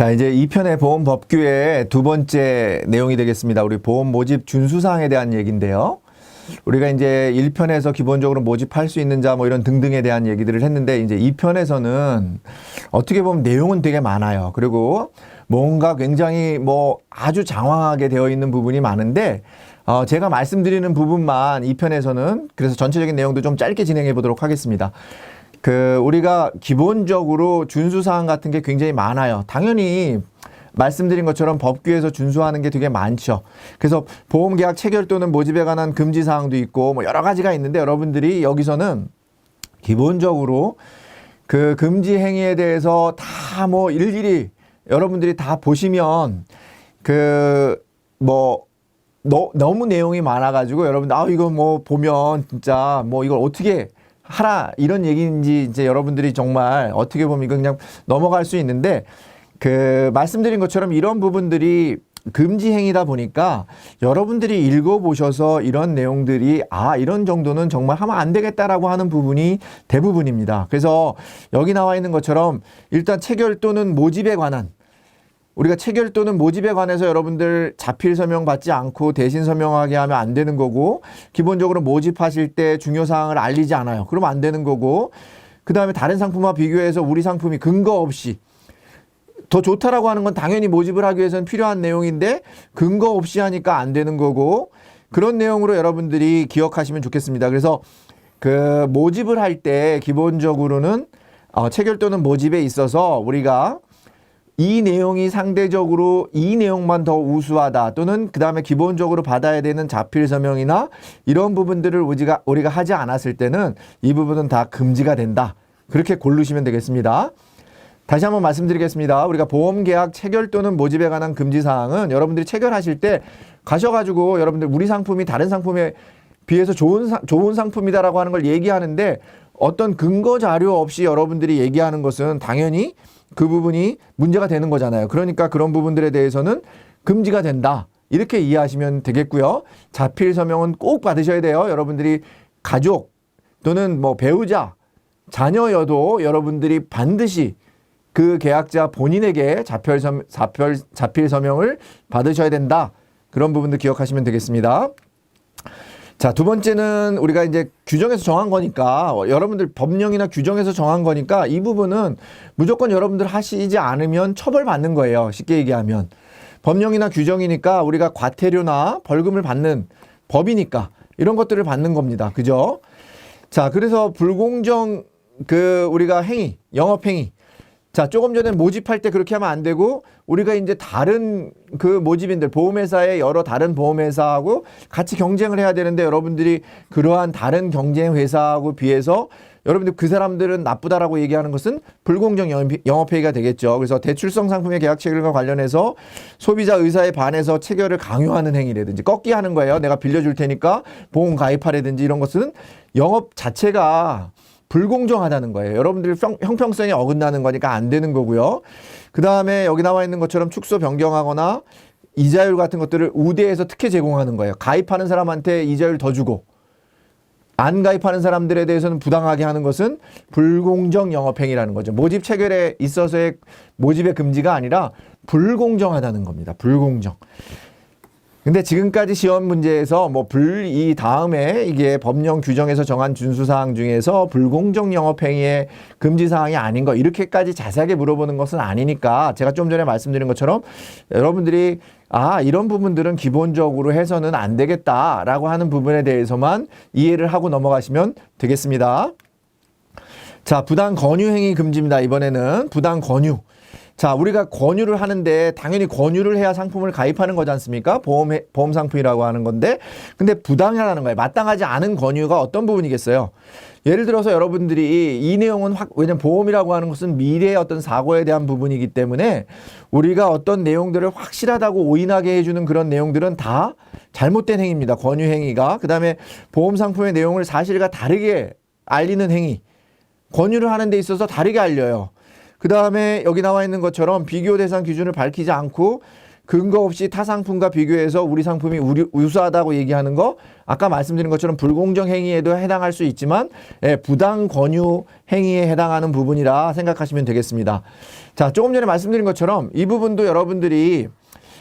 자, 이제 2편의 보험 법규의 두 번째 내용이 되겠습니다. 우리 보험 모집 준수사항에 대한 얘기인데요. 우리가 이제 1편에서 기본적으로 모집할 수 있는 자 뭐 이런 등등에 대한 얘기들을 했는데 이제 2편에서는 어떻게 보면 내용은 되게 많아요. 그리고 뭔가 굉장히 뭐 아주 장황하게 되어 있는 부분이 많은데 어, 제가 말씀드리는 부분만 2편에서는 그래서 전체적인 내용도 좀 짧게 진행해 보도록 하겠습니다. 그 우리가 기본적으로 준수 사항 같은 게 굉장히 많아요. 당연히 말씀드린 것처럼 법규에서 준수하는 게 되게 많죠. 그래서 보험계약 체결 또는 모집에 관한 금지 사항도 있고 뭐 여러 가지가 있는데 여러분들이 여기서는 기본적으로 그 금지 행위에 대해서 다 뭐 일일이 여러분들이 다 보시면 그뭐 너무 내용이 많아가지고 여러분들 아 이거 뭐 보면 진짜 뭐 이걸 어떻게 하라 이런 얘기인지 이제 여러분들이 정말 어떻게 보면 그냥 넘어갈 수 있는데 그 말씀드린 것처럼 이런 부분들이 금지 행위다 보니까 여러분들이 읽어보셔서 이런 내용들이 아 이런 정도는 정말 하면 안 되겠다라고 하는 부분이 대부분입니다. 그래서 여기 나와 있는 것처럼 일단 체결 또는 모집에 관한 우리가 체결 또는 모집에 관해서 여러분들 자필 서명 받지 않고 대신 서명하게 하면 안 되는 거고 기본적으로 모집하실 때 중요 사항을 알리지 않아요. 그러면 안 되는 거고 그다음에 다른 상품과 비교해서 우리 상품이 근거 없이 더 좋다라고 하는 건 당연히 모집을 하기 위해서는 필요한 내용인데 근거 없이 하니까 안 되는 거고 그런 내용으로 여러분들이 기억하시면 좋겠습니다. 그래서 그 모집을 할 때 기본적으로는 어, 체결 또는 모집에 있어서 우리가 이 내용이 상대적으로 이 내용만 더 우수하다 또는 그 다음에 기본적으로 받아야 되는 자필 서명이나 이런 부분들을 우리가 우리가 하지 않았을 때는 이 부분은 다 금지가 된다. 그렇게 고르시면 되겠습니다. 다시 한번 말씀드리겠습니다. 우리가 보험계약 체결 또는 모집에 관한 금지 사항은 여러분들이 체결하실 때 가셔가지고 여러분들 우리 상품이 다른 상품에 비해서 좋은 사, 좋은 상품이다라고 하는 걸 얘기하는데 어떤 근거 자료 없이 여러분들이 얘기하는 것은 당연히 그 부분이 문제가 되는 거잖아요. 그러니까 그런 부분들에 대해서는 금지가 된다. 이렇게 이해하시면 되겠고요. 자필 서명은 꼭 받으셔야 돼요. 여러분들이 가족 또는 뭐 배우자, 자녀여도 여러분들이 반드시 그 계약자 본인에게 자필, 서, 자필, 자필 서명을 받으셔야 된다. 그런 부분도 기억하시면 되겠습니다. 자, 두 번째는 우리가 이제 규정에서 정한 거니까 어, 여러분들 법령이나 규정에서 정한 거니까 이 부분은 무조건 여러분들 하시지 않으면 처벌받는 거예요. 쉽게 얘기하면. 법령이나 규정이니까 우리가 과태료나 벌금을 받는 법이니까 이런 것들을 받는 겁니다. 그죠? 자, 그래서 불공정 그 우리가 행위, 영업 행위 자, 조금 전에 모집할 때 그렇게 하면 안 되고 우리가 이제 다른 그 모집인들 보험회사의 여러 다른 보험회사하고 같이 경쟁을 해야 되는데 여러분들이 그러한 다른 경쟁 회사하고 비해서 여러분들 그 사람들은 나쁘다라고 얘기하는 것은 불공정 영업회의가 되겠죠. 그래서 대출성 상품의 계약 체결과 관련해서 소비자 의사에 반해서 체결을 강요하는 행위라든지 꺾기 하는 거예요. 내가 빌려줄 테니까 보험 가입하라든지 이런 것은 영업 자체가 불공정하다는 거예요. 여러분들이 형평성이 어긋나는 거니까 안 되는 거고요. 그 다음에 여기 나와 있는 것처럼 축소 변경하거나 이자율 같은 것들을 우대해서 특혜 제공하는 거예요. 가입하는 사람한테 이자율 더 주고 안 가입하는 사람들에 대해서는 부당하게 하는 것은 불공정 영업행위라는 거죠. 모집 체결에 있어서의 모집의 금지가 아니라 불공정하다는 겁니다. 불공정. 근데 지금까지 시험 문제에서 뭐 불 이 다음에 이게 법령 규정에서 정한 준수 사항 중에서 불공정 영업 행위의 금지 사항이 아닌 거 이렇게까지 자세하게 물어보는 것은 아니니까 제가 좀 전에 말씀드린 것처럼 여러분들이 아 이런 부분들은 기본적으로 해서는 안 되겠다라고 하는 부분에 대해서만 이해를 하고 넘어가시면 되겠습니다. 자, 부당 권유 행위 금지입니다. 이번에는 부당 권유. 자, 우리가 권유를 하는데 당연히 권유를 해야 상품을 가입하는 거지 않습니까? 보험, 보험 상품이라고 하는 건데. 근데 부당하다는 거예요. 마땅하지 않은 권유가 어떤 부분이겠어요? 예를 들어서 여러분들이 이 내용은 확, 왜냐면 보험이라고 하는 것은 미래의 어떤 사고에 대한 부분이기 때문에 우리가 어떤 내용들을 확실하다고 오인하게 해 주는 그런 내용들은 다 잘못된 행위입니다. 권유 행위가. 그 다음에 보험 상품의 내용을 사실과 다르게 알리는 행위. 권유를 하는 데 있어서 다르게 알려요. 그 다음에 여기 나와 있는 것처럼 비교 대상 기준을 밝히지 않고 근거 없이 타 상품과 비교해서 우리 상품이 우리, 우수하다고 얘기하는 거 아까 말씀드린 것처럼 불공정 행위에도 해당할 수 있지만 예, 부당 권유 행위에 해당하는 부분이라 생각하시면 되겠습니다. 자, 조금 전에 말씀드린 것처럼 이 부분도 여러분들이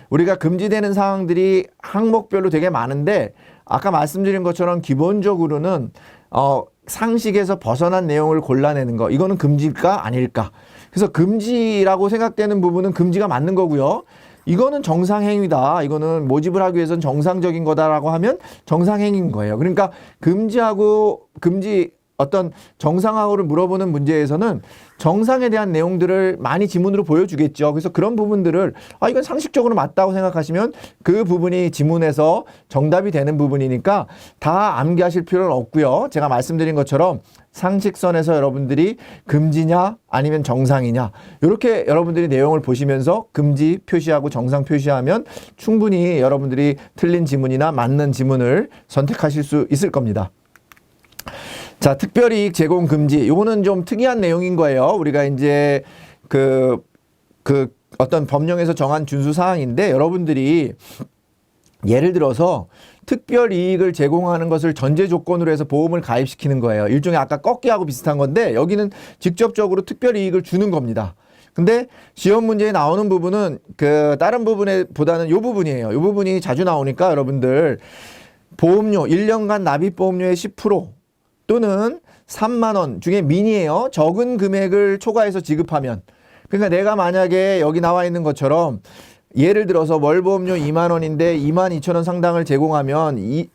우리가 금지되는 사항들이 항목별로 되게 많은데 아까 말씀드린 것처럼 기본적으로는 어 상식에서 벗어난 내용을 골라내는 거 이거는 금지일까 아닐까 그래서 금지라고 생각되는 부분은 금지가 맞는 거고요. 이거는 정상행위다. 이거는 모집을 하기 위해서는 정상적인 거다라고 하면 정상행위인 거예요. 그러니까 금지하고 금지 어떤 정상화를 물어보는 문제에서는 정상에 대한 내용들을 많이 지문으로 보여주겠죠. 그래서 그런 부분들을 아 이건 상식적으로 맞다고 생각하시면 그 부분이 지문에서 정답이 되는 부분이니까 다 암기하실 필요는 없고요. 제가 말씀드린 것처럼 상식선에서 여러분들이 금지냐 아니면 정상이냐 이렇게 여러분들이 내용을 보시면서 금지 표시하고 정상 표시하면 충분히 여러분들이 틀린 지문이나 맞는 지문을 선택하실 수 있을 겁니다. 자, 특별이익 제공 금지. 요거는 좀 특이한 내용인 거예요. 우리가 이제 그, 그 어떤 법령에서 정한 준수 사항인데 여러분들이 예를 들어서 특별 이익을 제공하는 것을 전제 조건으로 해서 보험을 가입시키는 거예요. 일종의 아까 꺾기하고 비슷한 건데 여기는 직접적으로 특별 이익을 주는 겁니다. 근데 시험 문제에 나오는 부분은 그 다른 부분에 보다는 요 부분이에요. 요 부분이 자주 나오니까 여러분들 보험료 1년간 납입 보험료의 10% 또는 3만 원 중에 미니예요. 적은 금액을 초과해서 지급하면 그러니까 내가 만약에 여기 나와 있는 것처럼 예를 들어서 월보험료 2만 원인데 2만 2천 원 상당을 제공하면 이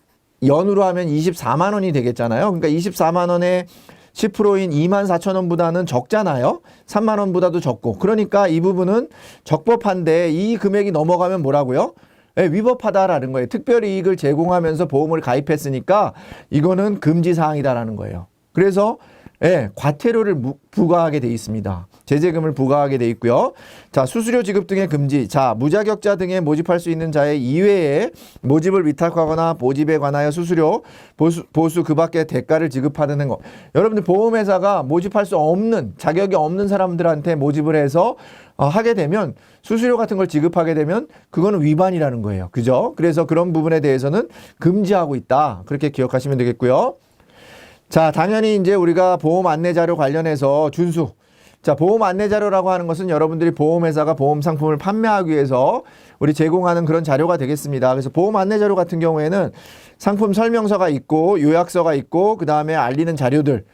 연으로 하면 24만 원이 되겠잖아요. 그러니까 24만 원에 10%인 2만 4천 원보다는 적잖아요. 3만 원보다도 적고. 그러니까 이 부분은 적법한데 이 금액이 넘어가면 뭐라고요? 예, 위법하다라는 거예요. 특별 이익을 제공하면서 보험을 가입했으니까 이거는 금지 사항이다라는 거예요. 그래서 예, 과태료를 무- 부과하게 돼 있습니다. 제재금을 부과하게 돼 있고요. 자, 수수료 지급 등의 금지. 자, 무자격자 등에 모집할 수 있는 자의 이외에 모집을 위탁하거나 모집에 관하여 수수료, 보수, 보수 그 밖에 대가를 지급하는 거. 여러분들 보험회사가 모집할 수 없는 자격이 없는 사람들한테 모집을 해서 어, 하게 되면 수수료 같은 걸 지급하게 되면 그거는 위반이라는 거예요. 그죠? 그래서 그런 부분에 대해서는 금지하고 있다. 그렇게 기억하시면 되겠고요. 자, 당연히 이제 우리가 보험 안내 자료 관련해서 준수. 자, 보험 안내 자료라고 하는 것은 여러분들이 보험회사가 보험 상품을 판매하기 위해서 우리 제공하는 그런 자료가 되겠습니다. 그래서 보험 안내 자료 같은 경우에는 상품 설명서가 있고 요약서가 있고 그 다음에 알리는 자료들.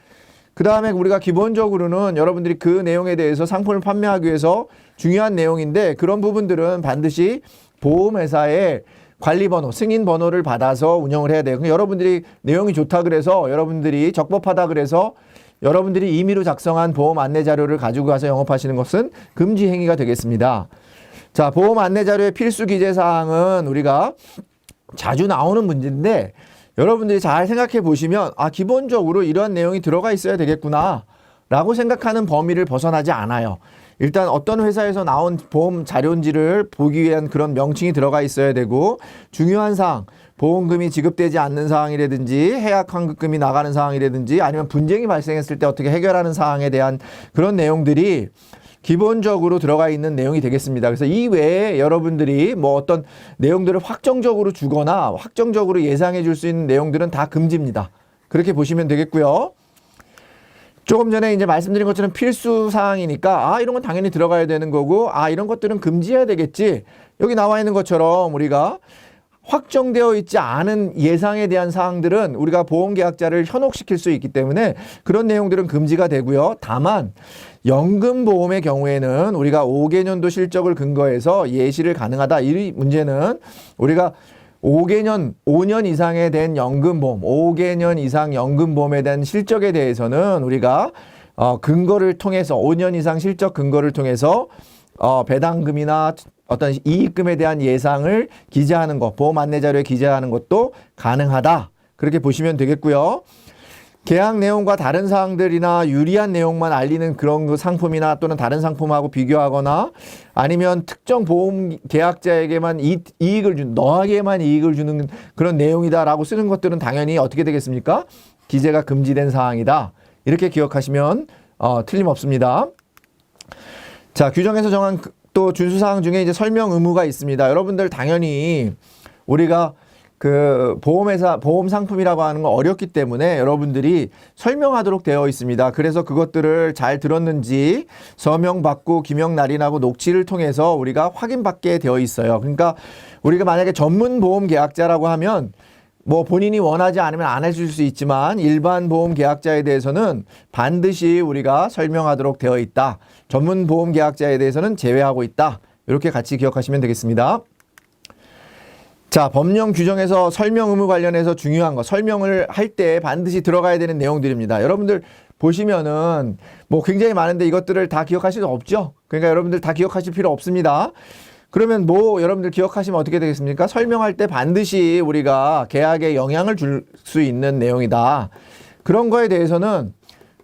그 다음에 우리가 기본적으로는 여러분들이 그 내용에 대해서 상품을 판매하기 위해서 중요한 내용인데 그런 부분들은 반드시 보험회사의 관리 번호, 승인 번호를 받아서 운영을 해야 돼요. 여러분들이 내용이 좋다 그래서 여러분들이 적법하다 그래서 여러분들이 임의로 작성한 보험 안내 자료를 가지고 가서 영업하시는 것은 금지 행위가 되겠습니다. 자, 보험 안내 자료의 필수 기재 사항은 우리가 자주 나오는 문제인데 여러분들이 잘 생각해 보시면 아 기본적으로 이러한 내용이 들어가 있어야 되겠구나 라고 생각하는 범위를 벗어나지 않아요. 일단 어떤 회사에서 나온 보험 자료인지를 보기 위한 그런 명칭이 들어가 있어야 되고 중요한 사항 보험금이 지급되지 않는 사항이라든지 해약 환급금이 나가는 사항이라든지 아니면 분쟁이 발생했을 때 어떻게 해결하는 사항에 대한 그런 내용들이 기본적으로 들어가 있는 내용이 되겠습니다. 그래서 이 외에 여러분들이 뭐 어떤 내용들을 확정적으로 주거나 확정적으로 예상해 줄 수 있는 내용들은 다 금지입니다. 그렇게 보시면 되겠고요. 조금 전에 이제 말씀드린 것처럼 필수 사항이니까 아 이런 건 당연히 들어가야 되는 거고 아 이런 것들은 금지해야 되겠지. 여기 나와 있는 것처럼 우리가 확정되어 있지 않은 예상에 대한 사항들은 우리가 보험계약자를 현혹시킬 수 있기 때문에 그런 내용들은 금지가 되고요. 다만 연금보험의 경우에는 우리가 5개년도 실적을 근거해서 예시를 가능하다. 이 문제는 우리가 5개년, 5년 이상에 된 연금보험, 5개년 이상 연금보험에 대한 실적에 대해서는 우리가 어, 근거를 통해서 5년 이상 실적 근거를 통해서 어, 배당금이나 어떤 이익금에 대한 예상을 기재하는 것, 보험 안내 자료에 기재하는 것도 가능하다. 그렇게 보시면 되겠고요. 계약 내용과 다른 사항들이나 유리한 내용만 알리는 그런 그 상품이나 또는 다른 상품하고 비교하거나 아니면 특정 보험 계약자에게만 이, 이익을 준 너에게만 이익을 주는 그런 내용이다라고 쓰는 것들은 당연히 어떻게 되겠습니까? 기재가 금지된 사항이다. 이렇게 기억하시면 어, 틀림없습니다. 자, 규정에서 정한 그- 또 준수사항 중에 이제 설명 의무가 있습니다. 여러분들 당연히 우리가 그 보험회사 보험 상품이라고 하는 거 어렵기 때문에 여러분들이 설명하도록 되어 있습니다. 그래서 그것들을 잘 들었는지 서명 받고 기명 날인하고 녹취를 통해서 우리가 확인받게 되어 있어요. 그러니까 우리가 만약에 전문 보험 계약자라고 하면 뭐 본인이 원하지 않으면 안 해줄 수 있지만 일반 보험 계약자에 대해서는 반드시 우리가 설명하도록 되어 있다. 전문 보험 계약자에 대해서는 제외하고 있다. 이렇게 같이 기억하시면 되겠습니다. 자, 법령 규정에서 설명 의무 관련해서 중요한 거, 설명을 할 때 반드시 들어가야 되는 내용들입니다. 여러분들 보시면은 뭐 굉장히 많은데 이것들을 다 기억하실 수 없죠? 그러니까 여러분들 다 기억하실 필요 없습니다. 그러면 뭐 여러분들 기억하시면 어떻게 되겠습니까? 설명할 때 반드시 우리가 계약에 영향을 줄 수 있는 내용이다. 그런 거에 대해서는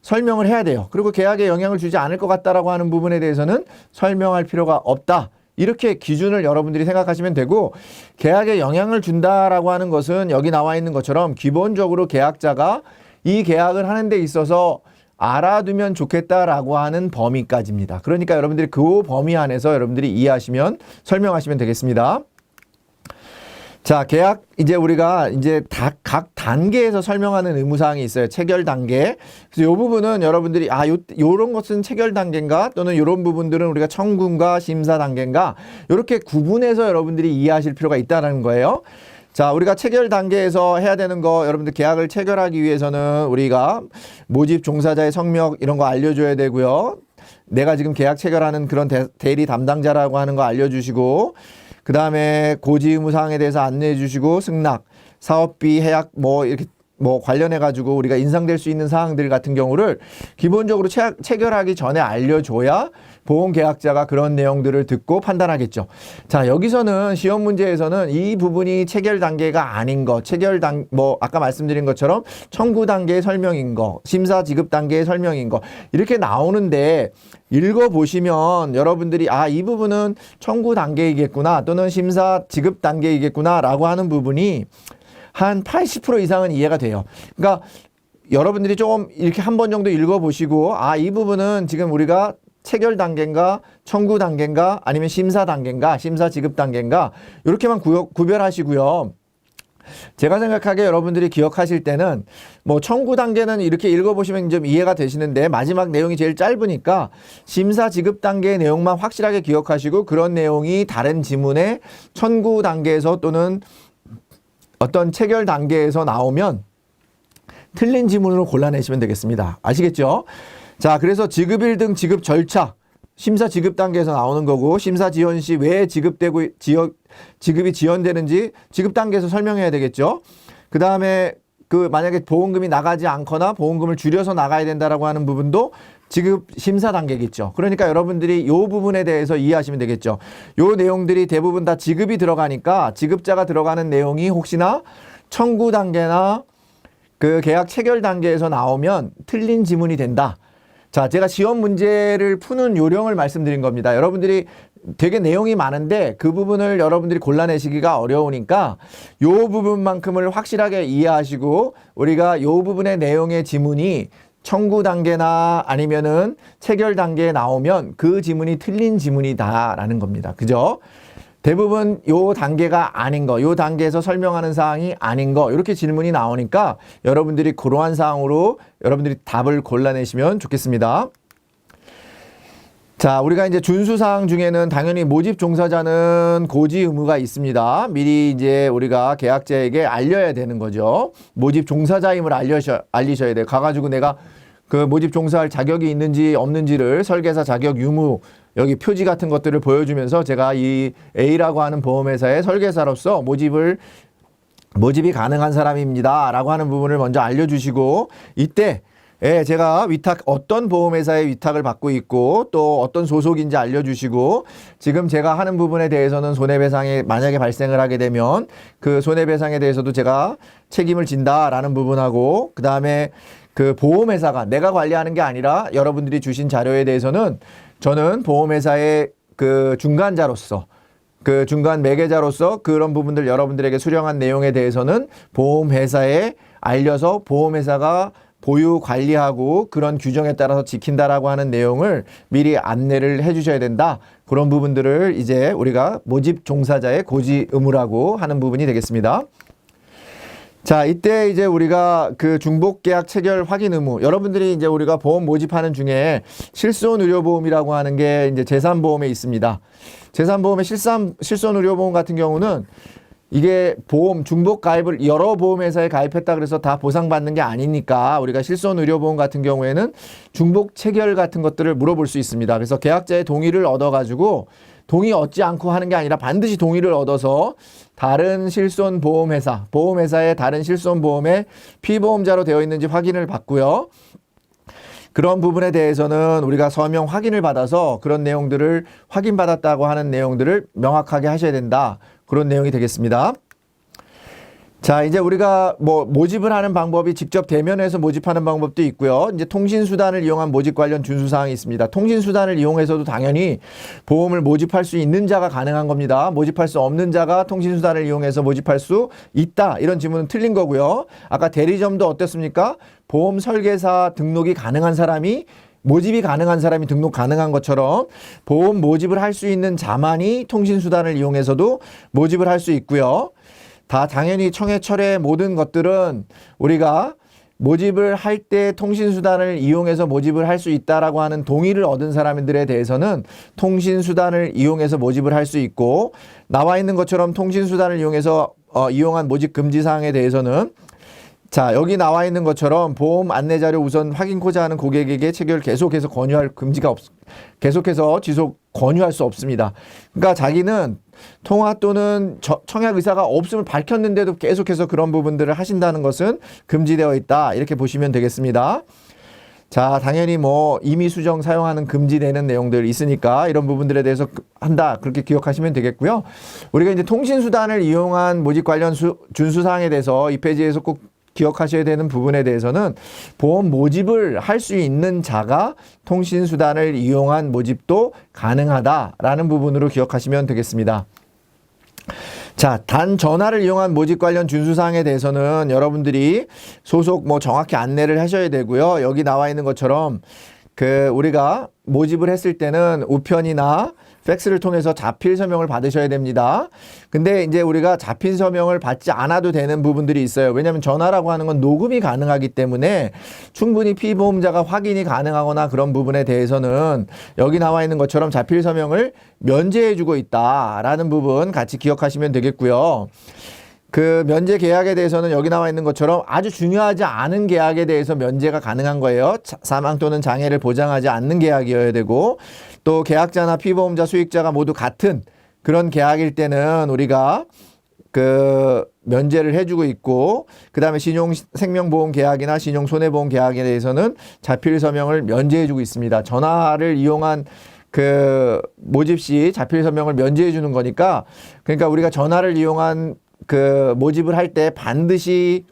설명을 해야 돼요. 그리고 계약에 영향을 주지 않을 것 같다라고 하는 부분에 대해서는 설명할 필요가 없다. 이렇게 기준을 여러분들이 생각하시면 되고 계약에 영향을 준다라고 하는 것은 여기 나와 있는 것처럼 기본적으로 계약자가 이 계약을 하는 데 있어서 알아두면 좋겠다라고 하는 범위까지입니다. 그러니까 여러분들이 그 범위 안에서 여러분들이 이해하시면 설명하시면 되겠습니다. 자, 계약 이제 우리가 이제 다, 각 단계에서 설명하는 의무 사항이 있어요. 체결 단계. 그래서 요 부분은 여러분들이 아, 요 요런 것은 체결 단계인가 또는 요런 부분들은 우리가 청구인가 심사 단계인가 요렇게 구분해서 여러분들이 이해하실 필요가 있다는 거예요. 자, 우리가 체결 단계에서 해야 되는 거 여러분들 계약을 체결하기 위해서는 우리가 모집 종사자의 성명 이런 거 알려줘야 되고요. 내가 지금 계약 체결하는 그런 대, 대리 담당자라고 하는 거 알려주시고 그 다음에 고지 의무 사항에 대해서 안내해 주시고 승낙, 사업비, 해약 뭐 이렇게 뭐 관련해 가지고 우리가 인상될 수 있는 사항들 같은 경우를 기본적으로 체, 체결하기 전에 알려줘야 보험 계약자가 그런 내용들을 듣고 판단하겠죠. 자 여기서는 시험 문제에서는 이 부분이 체결 단계가 아닌 거, 체결 단 뭐 아까 말씀드린 것처럼 청구 단계의 설명인 거, 심사 지급 단계의 설명인 거 이렇게 나오는데 읽어 보시면 여러분들이 아 이 부분은 청구 단계이겠구나 또는 심사 지급 단계이겠구나 라고 하는 부분이 한 80% 이상은 이해가 돼요. 그러니까 여러분들이 조금 이렇게 한 번 정도 읽어보시고 아 이 부분은 지금 우리가 체결 단계인가 청구 단계인가 아니면 심사 단계인가 심사 지급 단계인가 이렇게만 구별하시고요. 제가 생각하기에 여러분들이 기억하실 때는 뭐 청구 단계는 이렇게 읽어보시면 좀 이해가 되시는데 마지막 내용이 제일 짧으니까 심사 지급 단계의 내용만 확실하게 기억하시고 그런 내용이 다른 지문에 청구 단계에서 또는 어떤 체결 단계에서 나오면 틀린 지문으로 골라내시면 되겠습니다. 아시겠죠? 자, 그래서 지급일 등 지급 절차, 심사 지급 단계에서 나오는 거고, 심사 지원 시왜 지급되고, 지역, 지급이 지연되는지 지급 단계에서 설명해야 되겠죠? 그 다음에 그 만약에 보험금이 나가지 않거나 보험금을 줄여서 나가야 된다라고 하는 부분도 지급 심사 단계겠죠. 그러니까 여러분들이 이 부분에 대해서 이해하시면 되겠죠. 이 내용들이 대부분 다 지급이 들어가니까 지급자가 들어가는 내용이 혹시나 청구 단계나 그 계약 체결 단계에서 나오면 틀린 지문이 된다. 자, 제가 시험 문제를 푸는 요령을 말씀드린 겁니다. 여러분들이 되게 내용이 많은데 그 부분을 여러분들이 골라내시기가 어려우니까 요 부분만큼을 확실하게 이해하시고 우리가 요 부분의 내용의 지문이 청구 단계나 아니면은 체결 단계에 나오면 그 지문이 틀린 지문이다라는 겁니다. 그죠? 대부분 요 단계가 아닌 거, 요 단계에서 설명하는 사항이 아닌 거, 이렇게 질문이 나오니까 여러분들이 그러한 사항으로 여러분들이 답을 골라내시면 좋겠습니다. 자, 우리가 이제 준수사항 중에는 당연히 모집 종사자는 고지 의무가 있습니다. 미리 이제 우리가 계약자에게 알려야 되는 거죠. 모집 종사자임을 알려셔, 알리셔야 돼요. 가가지고 내가 그 모집 종사할 자격이 있는지 없는지를 설계사 자격 유무 여기 표지 같은 것들을 보여주면서 제가 이 A라고 하는 보험회사의 설계사로서 모집을 모집이 가능한 사람입니다. 라고 하는 부분을 먼저 알려주시고 이때 예, 제가 위탁 어떤 보험회사의 위탁을 받고 있고 또 어떤 소속인지 알려주시고 지금 제가 하는 부분에 대해서는 손해배상이 만약에 발생을 하게 되면 그 손해배상에 대해서도 제가 책임을 진다라는 부분하고 그 다음에 그 보험회사가 내가 관리하는 게 아니라 여러분들이 주신 자료에 대해서는 저는 보험회사의 그 중간자로서 그 중간 매개자로서 그런 부분들 여러분들에게 수령한 내용에 대해서는 보험회사에 알려서 보험회사가 보유 관리하고 그런 규정에 따라서 지킨다라고 하는 내용을 미리 안내를 해 주셔야 된다. 그런 부분들을 이제 우리가 모집 종사자의 고지 의무라고 하는 부분이 되겠습니다. 자, 이때 이제 우리가 그 중복 계약 체결 확인 의무. 여러분들이 이제 우리가 보험 모집하는 중에 실손 의료 보험이라고 하는 게 이제 재산 보험에 있습니다. 재산 보험의 실산, 실손 의료 보험 같은 경우는 이게 보험 중복 가입을 여러 보험회사에 가입했다 그래서 다 보상받는 게 아니니까 우리가 실손 의료보험 같은 경우에는 중복 체결 같은 것들을 물어볼 수 있습니다. 그래서 계약자의 동의를 얻어가지고 동의 얻지 않고 하는 게 아니라 반드시 동의를 얻어서 다른 실손 보험회사, 보험회사의 다른 실손 보험에 피보험자로 되어 있는지 확인을 받고요. 그런 부분에 대해서는 우리가 서명 확인을 받아서 그런 내용들을 확인받았다고 하는 내용들을 명확하게 하셔야 된다. 그런 내용이 되겠습니다. 자, 이제 우리가 뭐 모집을 하는 방법이 직접 대면해서 모집하는 방법도 있고요. 이제 통신 수단을 이용한 모집 관련 준수 사항이 있습니다. 통신 수단을 이용해서도 당연히 보험을 모집할 수 있는 자가 가능한 겁니다. 모집할 수 없는 자가 통신 수단을 이용해서 모집할 수 있다. 이런 질문은 틀린 거고요. 아까 대리점도 어땠습니까? 보험 설계사 등록이 가능한 사람이 모집이 가능한 사람이 등록 가능한 것처럼 보험 모집을 할 수 있는 자만이 통신 수단을 이용해서도 모집을 할 수 있고요. 다 당연히 청해 철회 모든 것들은 우리가 모집을 할 때 통신수단을 이용해서 모집을 할 수 있다라고 하는 동의를 얻은 사람들에 대해서는 통신수단을 이용해서 모집을 할 수 있고 나와 있는 것처럼 통신수단을 이용해서 어, 이용한 모집 금지 사항에 대해서는 자, 여기 나와 있는 것처럼 보험 안내 자료 우선 확인코자 하는 고객에게 체결 계속해서 권유할 금지가 없, 계속해서 지속 권유할 수 없습니다. 그러니까 자기는 통화 또는 저- 청약 의사가 없음을 밝혔는데도 계속해서 그런 부분들을 하신다는 것은 금지되어 있다. 이렇게 보시면 되겠습니다. 자, 당연히 뭐 임의 수정 사용하는 금지되는 내용들 있으니까 이런 부분들에 대해서 그- 한다. 그렇게 기억하시면 되겠고요. 우리가 이제 통신 수단을 이용한 모집 관련 수, 준수 사항에 대해서 이 페이지에서 꼭 기억하셔야 되는 부분에 대해서는 보험 모집을 할 수 있는 자가 통신 수단을 이용한 모집도 가능하다라는 부분으로 기억하시면 되겠습니다. 자, 단 전화를 이용한 모집 관련 준수 사항에 대해서는 여러분들이 소속 뭐 정확히 안내를 하셔야 되고요. 여기 나와 있는 것처럼 그 우리가 모집을 했을 때는 우편이나 팩스를 통해서 자필 서명을 받으셔야 됩니다. 근데 이제 우리가 자필 서명을 받지 않아도 되는 부분들이 있어요. 왜냐하면 전화라고 하는 건 녹음이 가능하기 때문에 충분히 피보험자가 확인이 가능하거나 그런 부분에 대해서는 여기 나와 있는 것처럼 자필 서명을 면제해주고 있다라는 부분 같이 기억하시면 되겠고요. 그 면제 계약에 대해서는 여기 나와 있는 것처럼 아주 중요하지 않은 계약에 대해서 면제가 가능한 거예요. 자- 사망 또는 장애를 보장하지 않는 계약이어야 되고 또 계약자나 피보험자 수익자가 모두 같은 그런 계약일 때는 우리가 그 면제를 해주고 있고 그 다음에 신용 생명보험 계약이나 신용 손해보험 계약에 대해서는 자필 서명을 면제해주고 있습니다. 전화를 이용한 그 모집 시 자필 서명을 면제해 주는 거니까 그러니까 우리가 전화를 이용한 그 모집을 할 때 반드시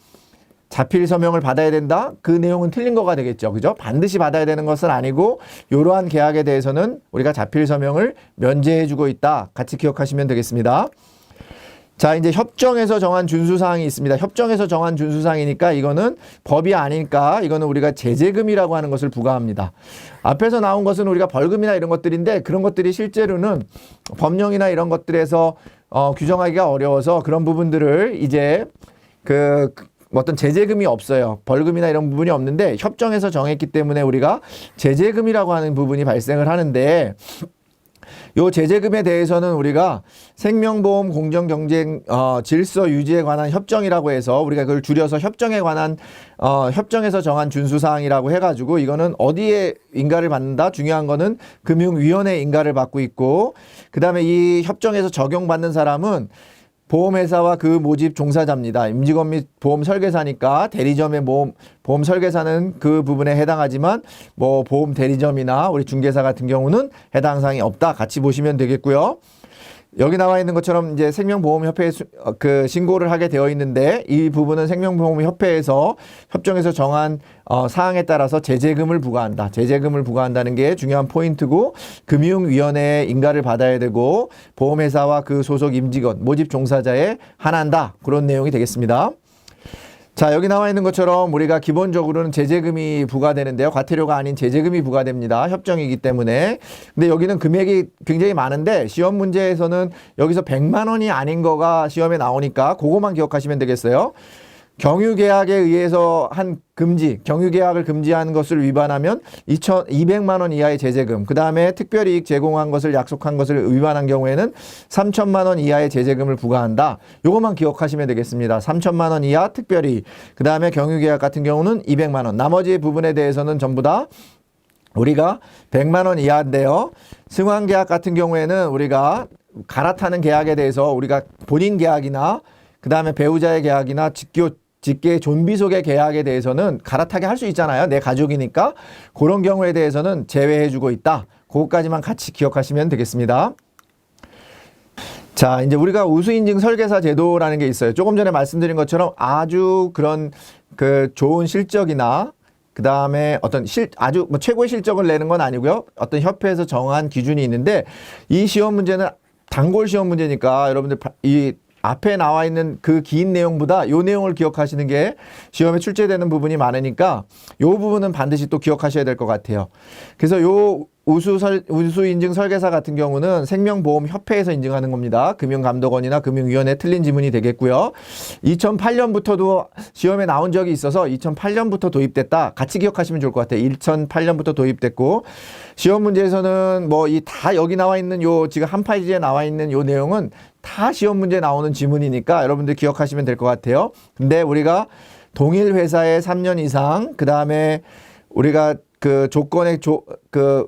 자필 서명을 받아야 된다? 그 내용은 틀린 거가 되겠죠. 그죠? 반드시 받아야 되는 것은 아니고 이러한 계약에 대해서는 우리가 자필 서명을 면제해 주고 있다. 같이 기억하시면 되겠습니다. 자, 이제 협정에서 정한 준수 사항이 있습니다. 협정에서 정한 준수 사항이니까 이거는 법이 아니니까 이거는 우리가 제재금이라고 하는 것을 부과합니다. 앞에서 나온 것은 우리가 벌금이나 이런 것들인데 그런 것들이 실제로는 법령이나 이런 것들에서 어, 규정하기가 어려워서 그런 부분들을 이제 그 어떤 제재금이 없어요. 벌금이나 이런 부분이 없는데 협정에서 정했기 때문에 우리가 제재금이라고 하는 부분이 발생을 하는데 요 제재금에 대해서는 우리가 생명보험 공정 경쟁 어, 질서 유지에 관한 협정이라고 해서 우리가 그걸 줄여서 협정에 관한 어, 협정에서 정한 준수 사항이라고 해가지고 이거는 어디에 인가를 받는다 중요한 거는 금융위원회 인가를 받고 있고 그 다음에 이 협정에서 적용받는 사람은 보험회사와 그 모집 종사자입니다. 임직원 및 보험 설계사니까 대리점의 보험, 보험 설계사는 그 부분에 해당하지만 뭐 보험 대리점이나 우리 중개사 같은 경우는 해당 사항이 없다. 같이 보시면 되겠고요. 여기 나와 있는 것처럼 이제 생명보험협회에 수- 어, 그 신고를 하게 되어 있는데 이 부분은 생명보험협회에서 협정에서 정한 어, 사항에 따라서 제재금을 부과한다. 제재금을 부과한다는 게 중요한 포인트고 금융위원회의 인가를 받아야 되고 보험회사와 그 소속 임직원 모집 종사자에 한한다. 그런 내용이 되겠습니다. 자, 여기 나와 있는 것처럼 우리가 기본적으로는 제재금이 부과되는데요. 과태료가 아닌 제재금이 부과됩니다. 협정이기 때문에. 근데 여기는 금액이 굉장히 많은데 시험 문제에서는 여기서 100만 원이 아닌 거가 시험에 나오니까 그거만 기억하시면 되겠어요. 경유계약에 의해서 한 금지, 경유계약을 금지한 것을 위반하면 2천, 200만 원 이하의 제재금, 그 다음에 특별이익 제공한 것을 약속한 것을 위반한 경우에는 3천만 원 이하의 제재금을 부과한다. 요것만 기억하시면 되겠습니다. 3천만 원 이하 특별이익, 그 다음에 경유계약 같은 경우는 200만 원. 나머지 부분에 대해서는 전부 다 우리가 100만 원 이하인데요. 승환 계약 같은 경우에는 우리가 갈아타는 계약에 대해서 우리가 본인 계약이나 그 다음에 배우자의 계약이나 직교 직계 존비 속의 계약에 대해서는 갈아타게 할 수 있잖아요. 내 가족이니까 그런 경우에 대해서는 제외해주고 있다. 그것까지만 같이 기억하시면 되겠습니다. 자, 이제 우리가 우수인증 설계사 제도라는 게 있어요. 조금 전에 말씀드린 것처럼 아주 그런 그 좋은 실적이나 그 다음에 어떤 실, 아주 뭐 최고의 실적을 내는 건 아니고요. 어떤 협회에서 정한 기준이 있는데 이 시험 문제는 단골 시험 문제니까 여러분들 바- 이 앞에 나와 있는 그 긴 내용보다 요 내용을 기억하시는 게 시험에 출제되는 부분이 많으니까 요 부분은 반드시 또 기억하셔야 될 것 같아요. 그래서 요 우수 설, 우수 인증 설계사 같은 경우는 생명보험협회에서 인증하는 겁니다. 금융감독원이나 금융위원회 틀린 지문이 되겠고요. 2008년부터도 시험에 나온 적이 있어서 2008년부터 도입됐다. 같이 기억하시면 좋을 것 같아요. 2008년부터 도입됐고 시험 문제에서는 뭐 이 다 여기 나와 있는 요 지금 한 페이지에 나와 있는 요 내용은 다 시험 문제 나오는 지문이니까 여러분들 기억하시면 될 것 같아요. 근데 우리가 동일 회사에 3년 이상 그 다음에 우리가 그 조건의 조 그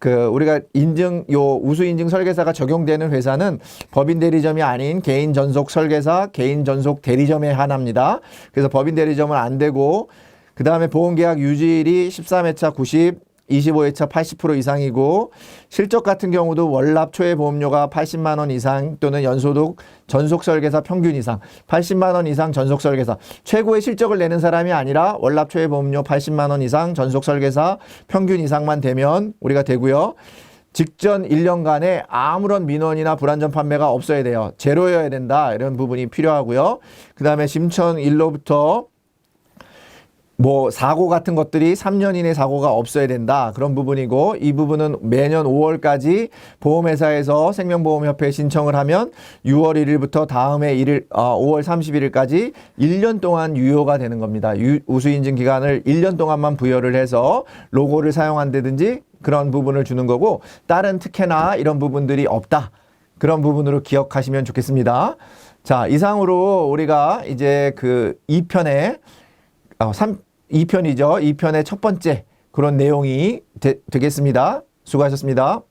그 우리가 인증 요 우수 인증 설계사가 적용되는 회사는 법인 대리점이 아닌 개인 전속 설계사, 개인 전속 대리점에 한합니다. 그래서 법인 대리점은 안 되고 그 다음에 보험 계약 유지일이 13회차 90, 25회차 80% 이상이고 실적 같은 경우도 월납 초회 보험료가 80만 원 이상 또는 연소득 전속 설계사 평균 이상 80만 원 이상 전속 설계사 최고의 실적을 내는 사람이 아니라 월납 초회 보험료 80만 원 이상 전속 설계사 평균 이상만 되면 우리가 되고요. 직전 1년간에 아무런 민원이나 불안전 판매가 없어야 돼요. 제로여야 된다. 이런 부분이 필요하고요. 그 다음에 심천 일로부터 뭐 사고 같은 것들이 3년 이내 사고가 없어야 된다 그런 부분이고 이 부분은 매년 5월까지 보험회사에서 생명보험협회에 신청을 하면 6월 1일부터 다음해 1일 어, 5월 31일까지 1년 동안 유효가 되는 겁니다. 유, 우수인증 기간을 1년 동안만 부여를 해서 로고를 사용한다든지 그런 부분을 주는 거고 다른 특혜나 이런 부분들이 없다. 그런 부분으로 기억하시면 좋겠습니다. 자, 이상으로 우리가 이제 그 2편에 어, 3, 2편이죠. 2편의 첫 번째 그런 내용이 되, 되겠습니다. 수고하셨습니다.